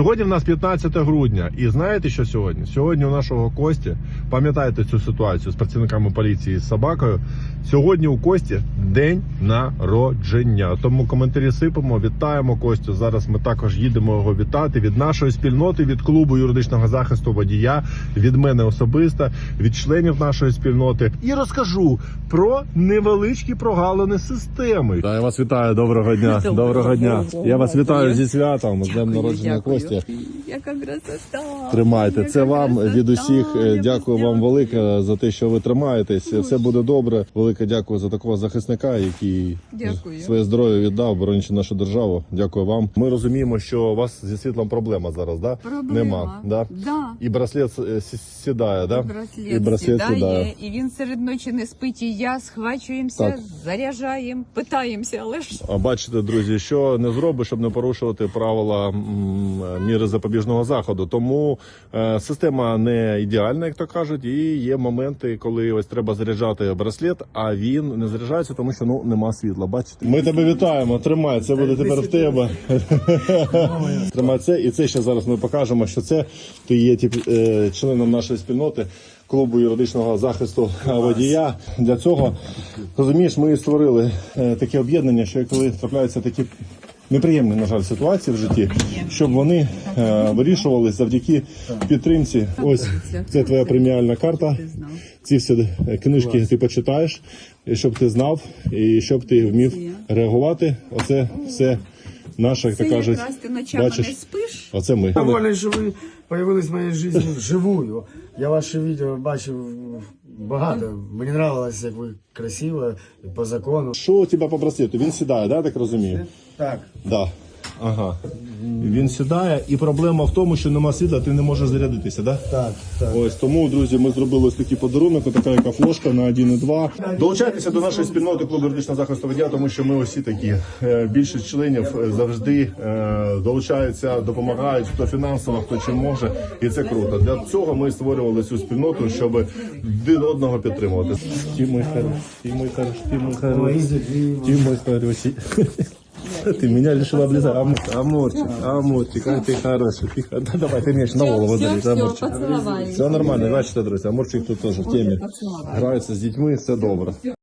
Сьогодні в нас 15 грудня, і знаєте, що сьогодні? Сьогодні у нашого Кості, пам'ятаєте цю ситуацію з працівниками поліції з собакою. Сьогодні у Кості день народження. Тому коментарі сипемо, вітаємо Костю. Зараз ми також їдемо його вітати від нашої спільноти, від клубу юридичного захисту водія, від мене особисто, від членів нашої спільноти. І розкажу про невеличкі прогалини системи. я вас вітаю. Доброго дня. Доброго дня. Я вас вітаю зі святом. З днем народження дякую. Кості. Яка красота! Тримайте. Це Яка вам красота! від усіх. е, Я Дякую вам велике за те, що ви тримаєтесь. Все буде добре. Велике дякую за такого захисника, який Дякую. своє здоров'я віддав, боронячи нашу державу. Дякую вам. Ми розуміємо, що у вас зі світлом проблема зараз, да? Проблема. Нема. Да? Да. І браслет е, сі- сідає, да? Браслет, І браслет сідає, сідає. і він серед ночі не спить, і я схвачуємося, заряджаємо, питаємося, але ж А бачите, друзі, що не зробиш, щоб не порушувати правила міри запобіжного заходу. Тому е, система не ідеальна, як то кажуть, і є моменти, коли ось треба заряджати браслет, а він не заряджається, тому що ну нема світла. Бачите, ми тебе вітаємо. Тримай, це буде тепер в тебе. Тримай це, і це ще зараз ми покажемо, що це ти є тип, е, членом нашої спільноти. Клубу юридичного захисту водія для цього розумієш, ми створили е, таке об'єднання, що коли трапляються такі неприємні, на жаль, ситуації в житті, щоб вони е, вирішувалися завдяки підтримці. Ось це твоя преміальна карта. Ці всі е, книжки ти почитаєш, і щоб ти знав, і щоб ти вмів реагувати. Оце все наше, як то кажуть. якраз ти ночами бачиш, не спиш. Оце ми. Довольно, що ви появились в моїй житті вживую. Я ваше відео бачив багато. Мені нравилось, як ви красиво, по закону. Що у тебе попросити? Він сідає, да, так розумію? Так. Да. Ага. Він сідає, і проблема в тому, що нема світла, ти не можеш зарядитися, да? Так, так. Ось тому, друзі, ми зробили ось такий подарунок, така яка флошка на 1,2. Долучайтеся до нашої спільноти клубу юридичного захисту водія, тому що ми усі такі. Е, Більшість членів е, завжди е, долучаються, допомагають, хто фінансово, хто чим може, і це круто. Для цього ми створювали цю спільноту, щоб один одного підтримувати. Ти мой хороший, ти мой хороший, ти мой хороший, ти мой хороший. Ты меня решила облизать. Ам- Амурчик, амурчик, а ты хороший. Ты... хо- Да, давай, ты мне на голову Все, залез, все, амурчик. поцілували. Все нормально, бачите, друзі, амурчик тут теж в темі. Грається з дітьми, все добре.